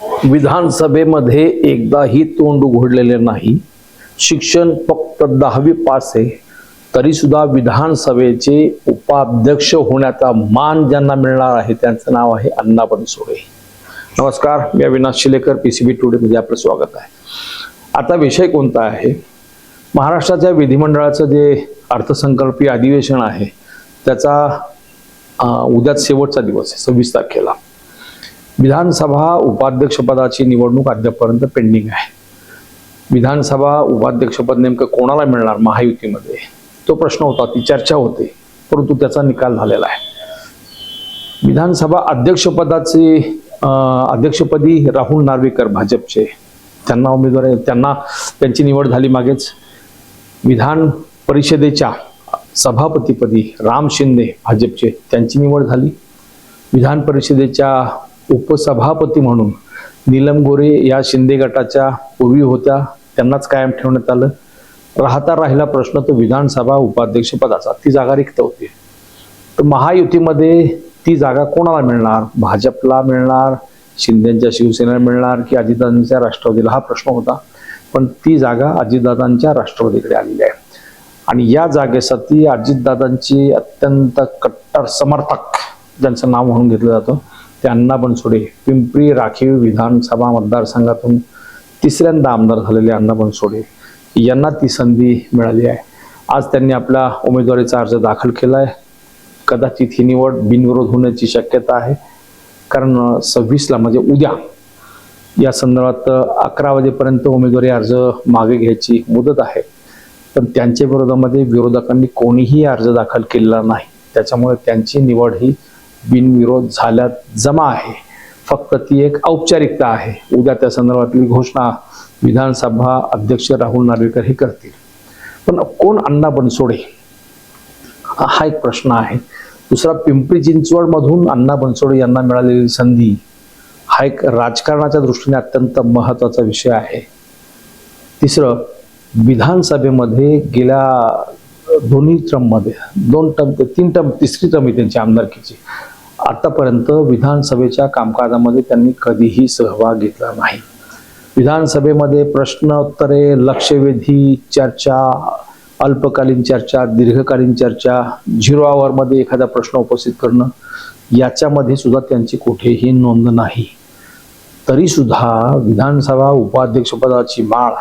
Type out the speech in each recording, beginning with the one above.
विधानसभेमध्ये एकदाही तोंड उघडलेले नाही. शिक्षण फक्त दहावी पास आहे. तरी सुद्धा विधानसभेचे उपाध्यक्ष होण्याचा मान ज्यांना मिळणार आहे त्यांचं नाव आहे अण्णा बनसोडे नमस्कार मी Avinash Shilekar P C B टुडेमध्ये आपलं स्वागत आहे. आता विषय कोणता आहे? महाराष्ट्राच्या विधिमंडळाचं जे अर्थसंकल्पीय अधिवेशन आहे त्याचा उद्याच शेवटचा दिवस आहे सव्वीस तारखेला. विधानसभा उपाध्यक्षपदाची निवडणूक अद्यापर्यंत पेंडिंग आहे. विधानसभा उपाध्यक्षपद नेमकं कोणाला मिळणार महायुतीमध्ये? तो प्रश्न होता ती चर्चा होते परंतु त्याचा निकाल झालेला आहे. विधानसभा अध्यक्षपदाचे अध्यक्षपदी राहुल नार्वेकर भाजपचे. त्यांना उमेदवार त्यांना त्यांची निवड झाली मागेच. विधान परिषदेच्या सभापतीपदी राम शिंदे भाजपचे त्यांची निवड झाली. विधान परिषदेच्या उपसभापती म्हणून नीलम गोरे या शिंदे गटाच्या पूर्वी होत्या त्यांनाच कायम ठेवण्यात आलं. राहता राहिला प्रश्न तो विधानसभा उपाध्यक्ष पदाचा ती जागा रिक्त होती. तर महायुतीमध्ये ती जागा कोणाला मिळणार? भाजपला मिळणार? शिंदेच्या शिवसेनेला मिळणार? की अजितदादांच्या राष्ट्रवादीला? हा प्रश्न होता. पण ती जागा अजितदादांच्या राष्ट्रवादीकडे आलेली आहे. आणि या जागेसाठी अजितदादांची अत्यंत कट्टर समर्थक ज्यांचं नाव म्हणून घेतलं जातं त्यांना पण बनसोडे पिंपरी राखीव विधानसभा मतदारसंघातून तिसऱ्यांदा आमदार झालेले अण्णा बनसोडे यांना ती संधी मिळाली आहे. आज त्यांनी आपला उमेदवारीचा अर्ज दाखल केला आहे कदाचित ही निवड बिनविरोध होण्याची शक्यता आहे. कारण सव्वीसला म्हणजे उद्या या संदर्भात अकरा वाजेपर्यंत उमेदवारी अर्ज मागे घ्यायची मुदत आहे. पण त्यांच्या विरोधामध्ये विरोधकांनी कोणीही अर्ज दाखल केलेला नाही. त्याच्यामुळे त्यांची निवड ही बिनविरोध झाल्यात जमा आहे. फक्त ती एक औपचारिकता आहे. उद्या त्या संदर्भातली घोषणा विधानसभा अध्यक्ष राहुल नार्वेकर हे करतील. पण कोण अण्णा बनसोडे? हा एक प्रश्न आहे. दुसरा पिंपरी चिंचवड मधून अण्णा बनसोडे यांना मिळालेली संधी हा एक राजकारणाच्या दृष्टीने अत्यंत महत्त्वाचा विषय आहे. तिसरं विधानसभेमध्ये गेल्या दोन्ही टर्ममध्ये दोन टर्म तीन टर्म तिसरी टर्म आहे त्यांची आमदारकीची. आतापर्यंत विधानसभेच्या कामकाजामध्ये त्यांनी कधीही सहभाग घेतला नाही. विधानसभेमध्ये प्रश्नोत्तरे लक्षवेधी चर्चा अल्पकालीन चर्चा दीर्घकालीन चर्चा झिरो आवरमध्ये एखादा प्रश्न उपस्थित करणं याच्यामध्ये सुद्धा त्यांची कुठेही नोंद नाही. तरी सुद्धा विधानसभा उपाध्यक्षपदाची माळ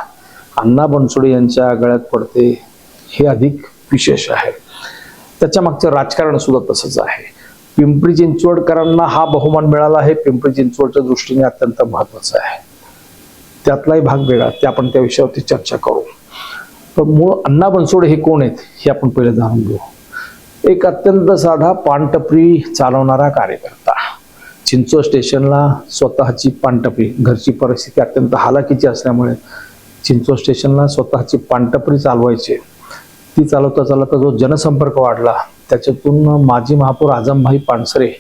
अण्णा बनसोडे यांच्या गळ्यात पडते हे अधिक विशेष आहे. त्याच्या मागचं राजकारण सुद्धा तसंच आहे. पिंपरी चिंचवडकरांना हा बहुमान मिळाला आहे. पिंपरी चिंचवडच्या दृष्टीने अत्यंत महत्त्वाचा आहे. त्यातलाही भाग वेगळा. ते आपण त्या विषयावरती चर्चा करू. पण मूळ अण्णा बनसोडे हे कोण आहेत हे आपण पहिले जाणून घेऊ. एक अत्यंत साधा पानटपरी चालवणारा कार्यकर्ता. चिंचो स्टेशनला स्वतःची पानटपरी घरची परिस्थिती अत्यंत हालाकीची असल्यामुळे चिंचो स्टेशनला स्वतःची पानटपरी चालवायची. ती चालवता चालवता जो जनसंपर्क वाढला त्याच्यातून माजी महापौर आझमभाई पानसरे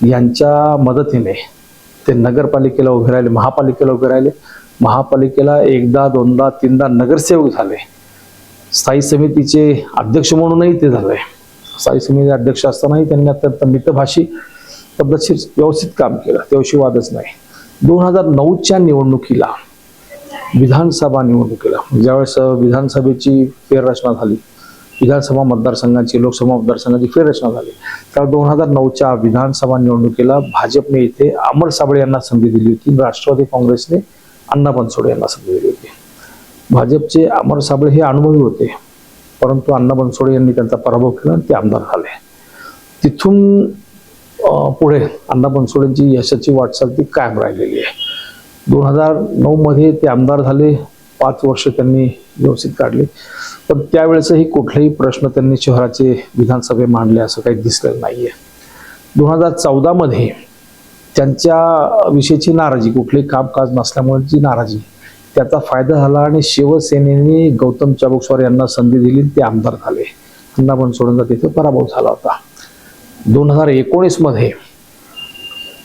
यांच्या मदतीने ते नगरपालिकेला उभे राहिले महापालिकेला उभे राहिले. महापालिकेला एकदा दोनदा तीनदा नगरसेवक झाले. स्थायी समितीचे अध्यक्ष म्हणूनही ते झाले. स्थायी समिती अध्यक्ष असतानाही त्यांनी अत्यंत मितभाषी पद्धतशीर व्यवस्थित काम केलं. त्याविषयी वादच नाही. दोन हजार नऊच्या निवडणुकीला विधानसभा निवडणुकीला ज्यावेळेस विधानसभेची फेररचना झाली विधानसभा मतदारसंघाची लोकसभा मतदारसंघाची फेररचना झाली. तर दोन हजार नऊच्या विधानसभा निवडणुकीला भाजपने इथे अमर साबळे यांना संधी दिली होती. राष्ट्रवादी काँग्रेसने अण्णा बनसोडे यांना संधी दिली होती. भाजपचे अमर साबळे हे अनुभवी होते परंतु अण्णा बनसोडे यांनी त्यांचा पराभव केला आणि ते आमदार झाले. तिथून पुढे अण्णा बनसोडेंची यशाची वाटचाल ती कायम राहिलेली आहे. दोन हजार नऊमध्ये ते आमदार झाले पाच वर्ष त्यांनी व्यवस्थित काढले. तर त्यावेळेसही कुठलेही प्रश्न त्यांनी शहराचे विधानसभे मांडले असं काही दिसलेलं नाहीये. दोन हजार चौदामध्ये त्यांच्या विषयीची नाराजी कुठलेही कामकाज नसल्यामुळे जी नाराजी त्याचा फायदा झाला आणि शिवसेनेने गौतम चाबुकस्वार यांना संधी दिली ते आमदार झाले. अण्णा बनसोडेंचा तिथे पराभव झाला होता. दोन हजार एकोणीसमध्ये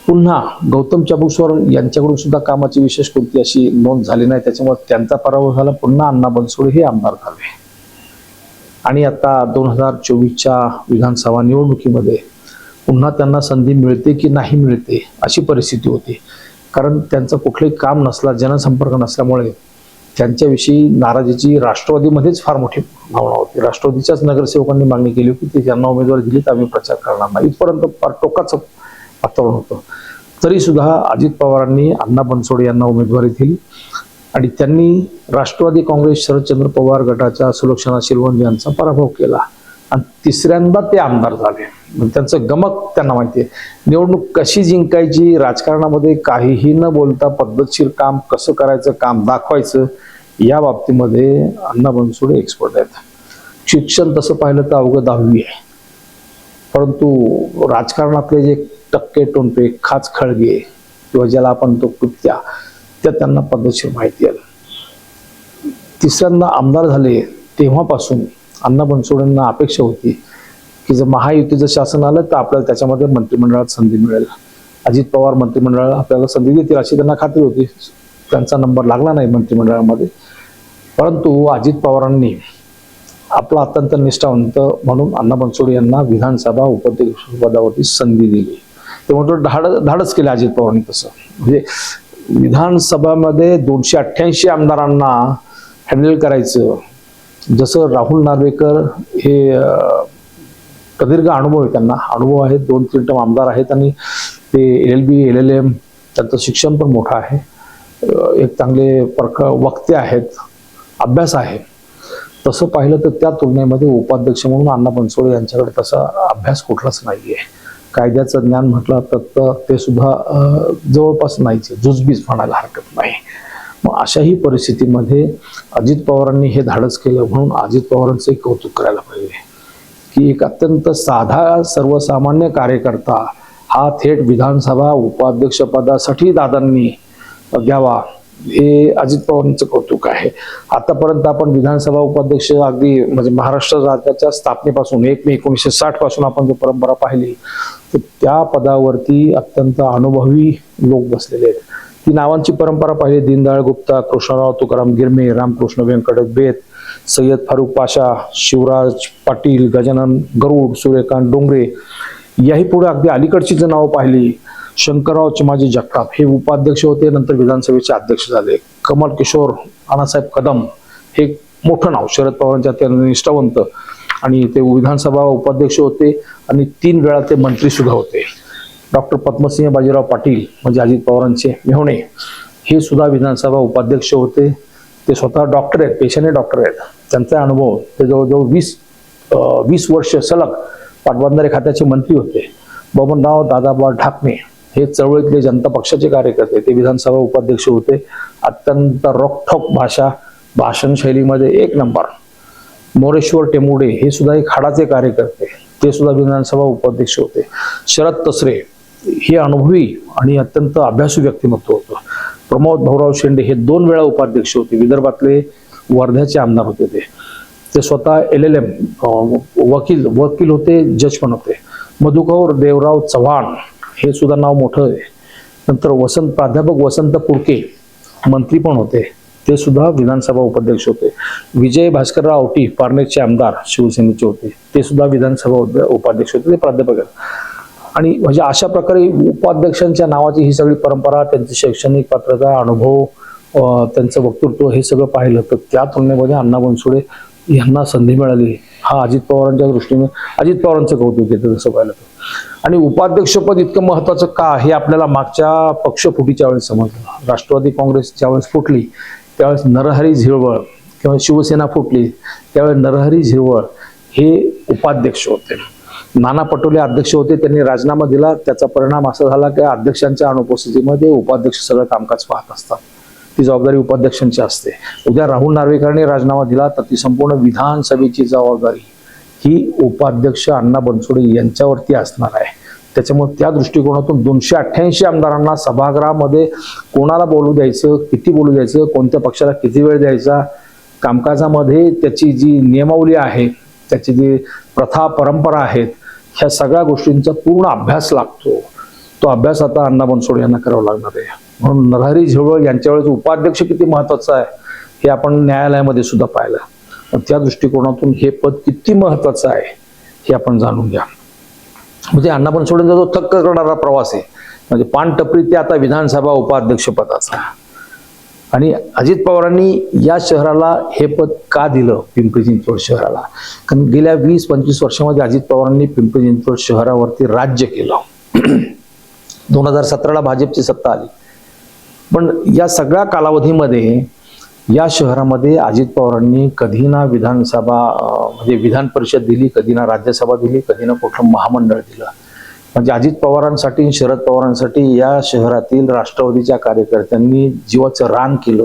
पुन्हा गौतम चाबुकस्वार यांच्याकडून सुद्धा कामाची विशेष कोणती अशी नोंद झाली नाही त्याच्यामुळे त्यांचा पराभव झाला. पुन्हा अण्णा बनसोडे हे आमदार झाले. आणि आता दोन हजार चोवीसच्या विधानसभा निवडणुकीमध्ये पुन्हा त्यांना संधी मिळते की नाही मिळते अशी परिस्थिती होती. कारण त्यांचं कुठलंही काम नसला जनसंपर्क नसल्यामुळे त्यांच्याविषयी नाराजीची राष्ट्रवादीमध्येच फार मोठी भावना होती. राष्ट्रवादीच्याच नगरसेवकांनी मागणी केली होती ते ज्यांना उमेदवारी दिली तर आम्ही प्रचार करणार नाही. इथपर्यंत फार टोकाचं वातावरण होतं. तरी सुद्धा अजित पवारांनी अण्णा बनसोडे यांना उमेदवारी दिली. आणि त्यांनी राष्ट्रवादी काँग्रेस शरदचंद्र पवार गटाच्या सुलक्षणा शिलवण यांचा पराभव केला. आणि तिसऱ्यांदा ते आमदार झाले. मग त्यांचं गमक त्यांना माहिती आहे. निवडणूक कशी जिंकायची राजकारणामध्ये काहीही न बोलता पद्धतशीर काम कसं करायचं काम दाखवायचं या बाबतीमध्ये अण्णा बनसोडे एक्सपर्ट आहेत. शिक्षण तसं पाहिलं तर अवघं दहावी आहे. परंतु राजकारणातले जे टक्के टोनपे खाच खळगे किंवा ज्याला आपण तो कृत्या त्या त्यांना पद्धतशीर माहिती आलं. तिसऱ्यांदा आमदार झाले तेव्हापासून अण्णा बनसोडेंना अपेक्षा होती की जर महायुतीचं शासन आलं तर आपल्याला त्याच्यामध्ये मंत्रिमंडळात संधी मिळेल. अजित पवार मंत्रिमंडळाला आपल्याला संधी देतील अशी त्यांना खात्री होती. त्यांचा नंबर लागला नाही मंत्रिमंडळामध्ये. परंतु अजित पवारांनी आपला अत्यंत निष्ठावंत म्हणून अण्णा बनसोडे यांना विधानसभा उपाध्यक्ष पदावरती संधी दिली. ते म्हणतो धाड धाडच केलं अजित पवारांनी तसं. म्हणजे विधानसभामध्ये दोनशे अठ्ठ्याऐंशी आमदारांना हँडल करायचं. जसं राहुल नार्वेकर हे प्रदीर्घ अनुभव आहे त्यांना. अनुभव आहेत दोन तीन टम आमदार आहेत आणि ते L L B L L M त्यांचं शिक्षण पण मोठं आहे. एक चांगले परख वक्ते आहेत अभ्यास आहे. तसं पाहिलं तर त्या तुलनेमध्ये उपाध्यक्ष म्हणून अण्णा बनसोडे यांच्याकडे तसा अभ्यास कुठलाच नाही आहे कायद्याचं ज्ञान म्हटलं तर ते सुद्धा जवळपास नाहीच. जुजबीज म्हणायला हरकत नाही. मग अशाही परिस्थितीमध्ये अजित पवारांनी हे धाडस केलं म्हणून अजित पवारांचंही कौतुक करायला पाहिजे. की एक अत्यंत साधा सर्वसामान्य कार्यकर्ता हा थेट विधानसभा उपाध्यक्षपदासाठी दादांनी द्यावा हे अजित पवारांचं कौतुक आहे. आतापर्यंत आपण विधानसभा उपाध्यक्ष अगदी म्हणजे महाराष्ट्र राज्याच्या स्थापनेपासून एक मे एकोणीसशे साठपासून आपण जो परंपरा पाहिली तर त्या पदावरती अत्यंत अनुभवी लोक बसलेले आहेत. ती नावांची परंपरा पाहिली. दीनदयाळ गुप्ता कृष्णराव तुकाराम गिरमे रामकृष्ण व्यंकट बेत सय्यद फारुख पाशा शिवराज पाटील गजानन गरुड सूर्यकांत डोंगरे याही पुढे अगदी अलीकडची जर नावं पाहिली. शंकरराव चिमाजी जगताप हे उपाध्यक्ष होते. नंतर विधानसभेचे अध्यक्ष झाले. कमल किशोर नानासाहेब कदम हे मोठं नाव. शरद पवारांच्या अत्यंत निष्ठावंत आणि ते विधानसभा उपाध्यक्ष होते आणि तीन वेळा ते मंत्री सुद्धा होते. डॉक्टर पद्मसिंह बाजीराव पाटील म्हणजे अजित पवारांचे मेहणे हे सुद्धा विधानसभा उपाध्यक्ष होते. ते स्वतः डॉक्टर आहेत पेशाने डॉक्टर आहेत. त्यांचा अनुभव ते जवळजवळ वीस वीस वर्ष सलग पाटबंधारे खात्याचे मंत्री होते. बबनराव दादाबा ढाकणे हे चळवळीतले जनता पक्षाचे कार्यकर्ते ते विधानसभा उपाध्यक्ष होते. अत्यंत रोखठोक भाषा भाषणशैलीमध्ये एक नंबर. मोरेश्वर टेमुडे हे सुद्धा एक हाडाचे कार्यकर्ते. ते सुद्धा विधानसभा उपाध्यक्ष होते. शरद तसरे हे अनुभवी आणि अत्यंत अभ्यासू व्यक्तिमत्व होतं. प्रमोद भाऊराव शेंडे हे दोन वेळा उपाध्यक्ष होते. विदर्भातले वर्ध्याचे आमदार होते ते. ते स्वतः एल एल एम वकील वकील होते जज पण होते. मधुकौर देवराव चव्हाण हे सुद्धा नाव मोठं आहे. नंतर वसंत प्राध्यापक वसंत पुडके मंत्री पण होते. ते सुद्धा विधानसभा उपाध्यक्ष होते. विजय भास्करराव आवटी पारनेरचे आमदार शिवसेनेचे होते. ते सुद्धा विधानसभा उपाध्यक्ष होते ते प्राध्यापक आणि म्हणजे अशा प्रकारे उपाध्यक्षांच्या नावाची ही सगळी परंपरा त्यांची शैक्षणिक पात्रता अनुभव त्यांचं वक्तृत्व हे सगळं पाहिलं तर त्या तुलनेमध्ये अण्णा बनसोडे यांना संधी मिळाली. हा अजित पवारांच्या दृष्टीने अजित पवारांचं कौतुक येतं तसं पाहिलं तर. आणि उपाध्यक्षपद इतकं महत्वाचं का हे आपल्याला मागच्या पक्षफुटीच्या वेळेस समजलं. राष्ट्रवादी काँग्रेस ज्यावेळेस फुटली. त्यावेळेस नरहरी झिरवळ किंवा शिवसेना फुटली त्यावेळेस नरहरी झिरवळ हे उपाध्यक्ष होते. नाना पटोले अध्यक्ष होते त्यांनी राजीनामा दिला त्याचा परिणाम असा झाला की अध्यक्षांच्या अनुपस्थितीमध्ये उपाध्यक्ष सगळं कामकाज पाहत असतात. ती जबाबदारी उपाध्यक्षांची असते. उद्या राहुल नार्वेकरांनी राजीनामा दिला तर ती संपूर्ण विधानसभेची जबाबदारी ही उपाध्यक्ष अण्णा बनसोडे यांच्यावरती असणार आहे. त्याच्यामुळे त्या दृष्टिकोनातून दोनशे अठ्ठ्याऐंशी आमदारांना सभागृहामध्ये कोणाला बोलू द्यायचं किती बोलू द्यायचं कोणत्या पक्षाला किती वेळ द्यायचा कामकाजामध्ये त्याची जी नियमावली आहे त्याची जी प्रथा परंपरा आहेत ह्या सगळ्या गोष्टींचा पूर्ण अभ्यास लागतो. तो अभ्यास आता अण्णा बनसोड यांना करावा लागणार आहे. म्हणून नरहरी झिरवळ यांच्या वेळेस उपाध्यक्ष किती महत्वाचं आहे हे आपण न्यायालयामध्ये सुद्धा पाहिलं. त्या दृष्टिकोनातून हे पद किती महत्वाचं आहे हे आपण जाणून घ्या. म्हणजे अण्णा बनसोडेंचा जो थक्क करणारा प्रवास आहे. म्हणजे पानटपरी ते आता विधानसभा उपाध्यक्ष पदाचा आणि अजित पवारांनी या शहराला हे पद का दिलं पिंपरी चिंचवड शहराला? कारण गेल्या वीस पंचवीस वर्षामध्ये अजित पवारांनी पिंपरी चिंचवड शहरावरती राज्य केलं. दोन हजार सतराला भाजपची सत्ता आली. पण या सगळ्या कालावधीमध्ये या शहरामध्ये अजित पवारांनी कधी ना विधानसभा म्हणजे विधान परिषद दिली कधी ना राज्यसभा दिली कधी ना कुठलं महामंडळ दिलं. म्हणजे अजित पवारांसाठी शरद पवारांसाठी या शहरातील राष्ट्रवादीच्या कार्यकर्त्यांनी जीवाचं रान केलं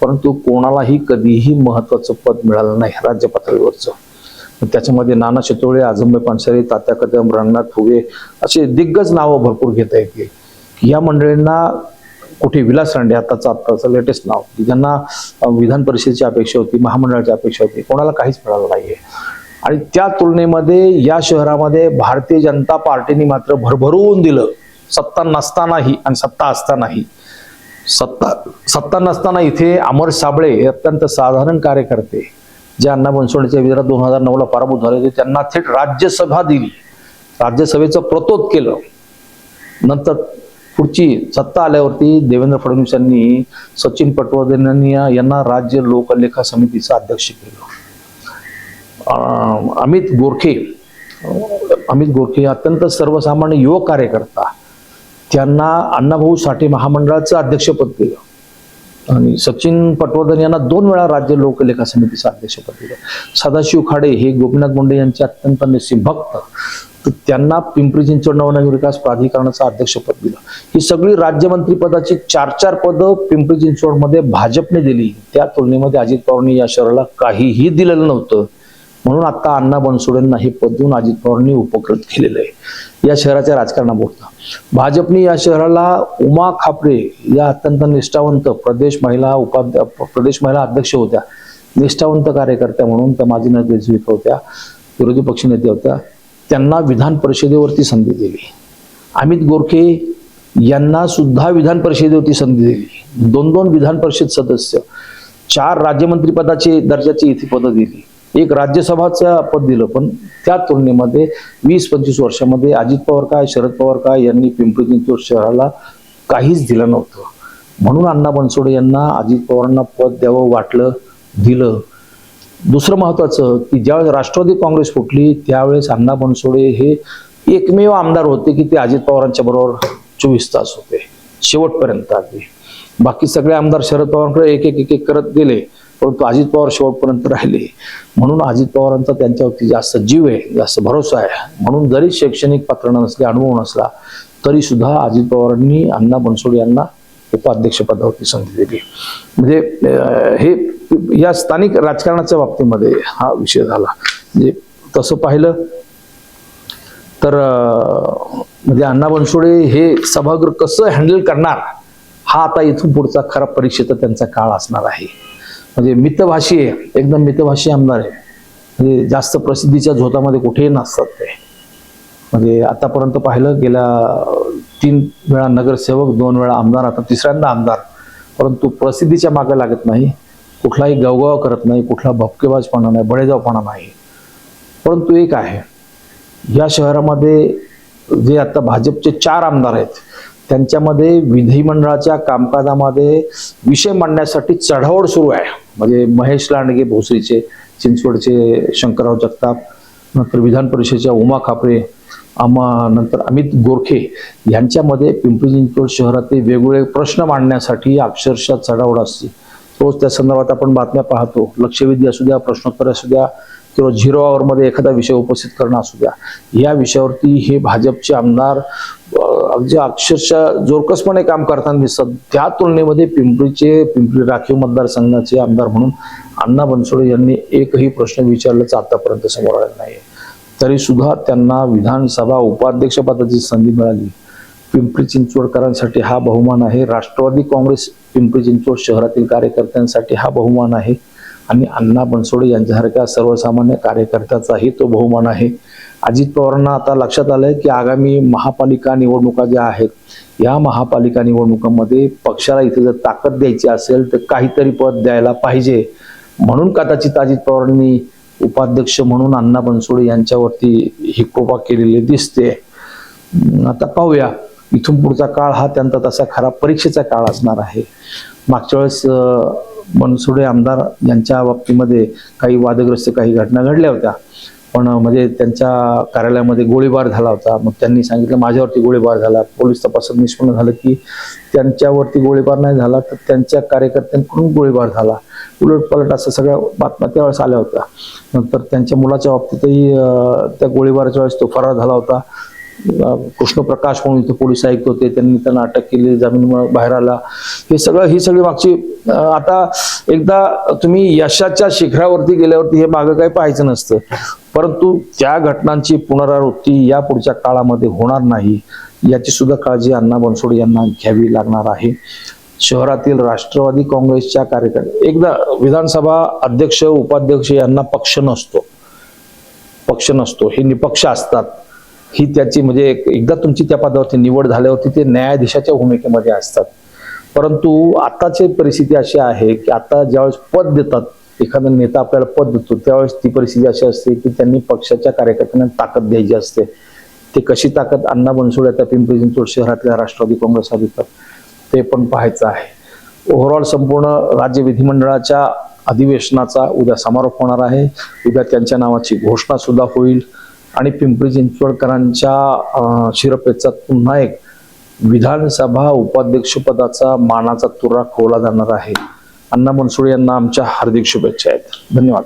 परंतु कोणालाही कधीही महत्वाचं पद मिळालं नाही राज्य पातळीवरचं त्याच्यामध्ये नाना शितोळे आजंबे पानसरे तात्या कदम रंगनाथ फुगे असे दिग्गज नावं भरपूर घेता येतील या मंडळींना कुठे विलास रांडे आताचं आत्ताचं लेटेस्ट नाव. ज्यांना विधान परिषदेची अपेक्षा होती महामंडळाची अपेक्षा होती कोणाला काहीच मिळालं नाहीये. आणि त्या तुलनेमध्ये या शहरामध्ये भारतीय जनता पार्टीने मात्र भरभरून दिलं. सत्ता नसतानाही आणि सत्ता असतानाही. सत्ता सत्ता नसताना इथे अमर साबळे हे अत्यंत साधारण कार्यकर्ते जे अण्णा बनसोडेच्या विरोधात दोन हजार नऊला पराभूत झाले होते त्यांना थेट राज्यसभा दिली. राज्यसभेचं प्रतोद केलं. नंतर पुढची सत्ता आल्यावरती देवेंद्र फडणवीस यांनी सचिन पटवर्धन यांनी यांना राज्य लोकलेखा समितीचं अध्यक्ष केलं. अमित गोरखे अमित गोरखे अत्यंत सर्वसामान्य युवक कार्यकर्ता. त्यांना अण्णाभाऊ साठे महामंडळाचं अध्यक्षपद केलं. आणि सचिन पटवर्धन यांना दोन वेळा राज्य लोकलेखा समितीचं अध्यक्षपद दिलं सदाशिव खाडे हे गोपीनाथ मुंडे यांचे अत्यंत निस्सीम भक्त. तर त्यांना पिंपरी चिंचवड नवनवीन विकास प्राधिकरणाचं अध्यक्षपद दिलं. ही सगळी राज्यमंत्री पदाची चार चार पदं पिंपरी चिंचवडमध्ये भाजपने दिली. त्या तुलनेमध्ये अजित पवारांनी या शहराला काहीही दिलेलं नव्हतं. म्हणून आता अण्णा बनसोडेंना हे पद देऊन अजित पवारांनी उपकृत केलेलं आहे. या शहराच्या राजकारणापुरता भाजपने या शहराला उमा खापरे या अत्यंत निष्ठावंत प्रदेश महिला उपाध्या प्रदेश महिला अध्यक्ष होत्या. निष्ठावंत कार्यकर्त्या म्हणून त्या माजी नगरसेविका होत्या. विरोधी पक्षनेते होत्या. त्यांना विधान परिषदेवरती संधी दिली. अमित गोरखे यांना सुद्धा विधान परिषदेवरती संधी दिली. दोन दोन विधान परिषद सदस्य चार राज्यमंत्रीपदाचे दर्जाची इथे पदं दिली. एक राज्यसभाचं पद दिलं पण त्या तुलनेमध्ये वीस पंचवीस वर्षामध्ये अजित पवार काय शरद पवार काय यांनी पिंपरी चिंचवड शहराला काहीच दिलं नव्हतं. म्हणून अण्णा बनसोडे यांना अजित पवारांना पद द्यावं वाटलं दिलं. दुसरं महत्वाचं की ज्यावेळेस राष्ट्रवादी काँग्रेस फुटली त्यावेळेस अण्णा बनसोडे हे एकमेव आमदार होते की ते अजित पवारांच्या बरोबर चोवीस तास होते शेवटपर्यंत अगदी. बाकी सगळे आमदार शरद पवारांकडे एक एक एक एक करत गेले परंतु अजित पवार शेवटपर्यंत राहिले. म्हणून अजित पवारांचा त्यांच्यावरती जास्त जीव आहे जास्त भरोसा आहे. म्हणून जरी शैक्षणिक पात्र नसले अनुभव नसला तरी सुद्धा अजित पवारांनी अण्णा बनसोडे यांना उपाध्यक्षपदावरती संधी दिली. म्हणजे हे या स्थानिक राजकारणाच्या बाबतीमध्ये हा विषय झाला. म्हणजे तसं पाहिलं तर म्हणजे अण्णा बनसोडे हे सभागृह कसं हँडल करणार हा आता इथून पुढचा खरा परीक्षेचा त्यांचा काळ असणार आहे. म्हणजे मितभाषी आहे एकदम मितभाषी आमदार आहे. म्हणजे जास्त प्रसिद्धीच्या झोतामध्ये कुठेही नसतात ते. म्हणजे आतापर्यंत पाहिलं गेल्या तीन वेळा नगरसेवक दोन वेळा आमदार आता तिसऱ्यांदा आमदार. परंतु प्रसिद्धीच्या मागे लागत नाही. कुठलाही गवगाव करत नाही कुठला भपकेबाजपणा नाही बळेजावपणा नाही. परंतु एक आहे या शहरामध्ये जे आता भाजपचे चार आमदार आहेत त्यांच्यामध्ये विधिमंडळाच्या कामकाजामध्ये विषय मांडण्यासाठी चढावड सुरू आहे. म्हणजे महेश लांडगे भोसरीचे चिंचवडचे शंकरराव जगताप नंतर विधान परिषदेच्या उमा खापरे आम्हा नंतर अमित गोरखे यांच्यामध्ये पिंपरी चिंचवड शहरातील वेगवेगळे प्रश्न मांडण्यासाठी अक्षरशः चढावड असते. रोज त्या संदर्भात आपण बातम्या पाहतो. लक्षवेधी असू द्या प्रश्नोत्तर असू द्या किंवा झिरो आवरमध्ये एखादा विषय उपस्थित करणं असू द्या. या विषयावरती हे भाजपचे आमदार अगदी अक्षरशः जोरकसपणे काम करताना दिसतात त्या तुलनेमध्ये पिंपरीचे पिंपरी राखीव मतदारसंघाचे आमदार म्हणून अण्णा बनसोडे यांनी एकही प्रश्न विचारल्याचं आतापर्यंत समोर आलेला नाही तरी सुद्धा त्यांना विधानसभा उपाध्यक्ष पदाची संधी मिळाली. पिंपरी चिंचवडकरांसाठी हा बहुमान आहे. राष्ट्रवादी काँग्रेस पिंपरी चिंचवड शहरातील कार्यकर्त्यांसाठी हा बहुमान आहे. आणि अण्णा बनसोडे यांच्यासारख्या सर्वसामान्य कार्यकर्त्याचाही तो बहुमान आहे. अजित पवारांना आता लक्षात आलंय की आगामी महापालिका निवडणुका ज्या आहेत या महापालिका निवडणुकांमध्ये पक्षाला इथे जर ताकद द्यायची असेल तर काहीतरी पद द्यायला पाहिजे. म्हणून कदाचित अजित पवारांनी उपाध्यक्ष म्हणून अण्णा बनसोडे यांच्यावरती ही कृपा केलेली दिसते. आता पाहूया. इथून पुढचा काळ हा त्यांचा तसा खरा परीक्षेचा काळ असणार आहे. मागच्या वेळेस बनसोडे आमदार यांच्या बाबतीमध्ये काही वादग्रस्त काही घटना घडल्या होत्या. पण म्हणजे त्यांच्या कार्यालयामध्ये गोळीबार झाला होता. मग त्यांनी सांगितलं माझ्यावरती गोळीबार झाला. पोलीस तपासात निष्पन्न झालं की त्यांच्यावरती गोळीबार नाही झाला तर त्यांच्या कार्यकर्त्यांकडून गोळीबार झाला. उलटपलट असं सगळ्या बातम्या त्यावेळेस आल्या होत्या. नंतर त्यांच्या मुलाच्या बाबतीतही त्या गोळीबाराच्या वेळेस तो फरार झाला होता. कृष्णप्रकाश म्हणून इथे पोलीस आयुक्त होते त्यांनी त्यांना अटक केली जामीन बाहेर आला. हे सगळं ही सगळी मागची आता एकदा तुम्ही यशाच्या शिखरावरती गेल्यावरती हे मागं काही पाहायचं नसतं. परंतु त्या घटनांची पुनरावृत्ती या पुढच्या काळामध्ये होणार नाही याची सुद्धा काळजी अण्णा बनसोडे यांना घ्यावी लागणार आहे. शहरातील राष्ट्रवादी काँग्रेसच्या कार्यकर्ते एकदा विधानसभा अध्यक्ष उपाध्यक्ष यांना पक्ष नसतो. पक्ष नसतो. हे निपक्ष असतात. ही त्याची म्हणजे एक- एकदा तुमची त्या पदावरती निवड झाल्यावरती ते न्यायाधीशाच्या भूमिकेमध्ये असतात. परंतु आताची परिस्थिती अशी आहे की आता ज्यावेळेस पद देतात एखादा नेता आपल्याला पद देतो त्यावेळेस ती परिस्थिती अशी असते की त्यांनी पक्षाच्या कार्यकर्त्यांना ताकद द्यायची असते. ते कशी ताकद अण्णा बनसोड त्या पिंपरी चिंचवड शहरातल्या राष्ट्रवादी काँग्रेस देतात ते पण पाहायचं आहे. ओव्हरऑल संपूर्ण राज्य विधिमंडळाच्या अधिवेशनाचा उद्या समारोप होणार आहे. उद्या त्यांच्या नावाची घोषणा सुद्धा होईल. आणि पिंपरी चिंचवडकरांच्या शिरपेचा पुन्हा एक विधानसभा उपाध्यक्षपदाचा मानाचा तुरा खोवला जाणार आहे. अण्णा मनसुळे यांना आमच्या हार्दिक शुभेच्छा आहेत. धन्यवाद.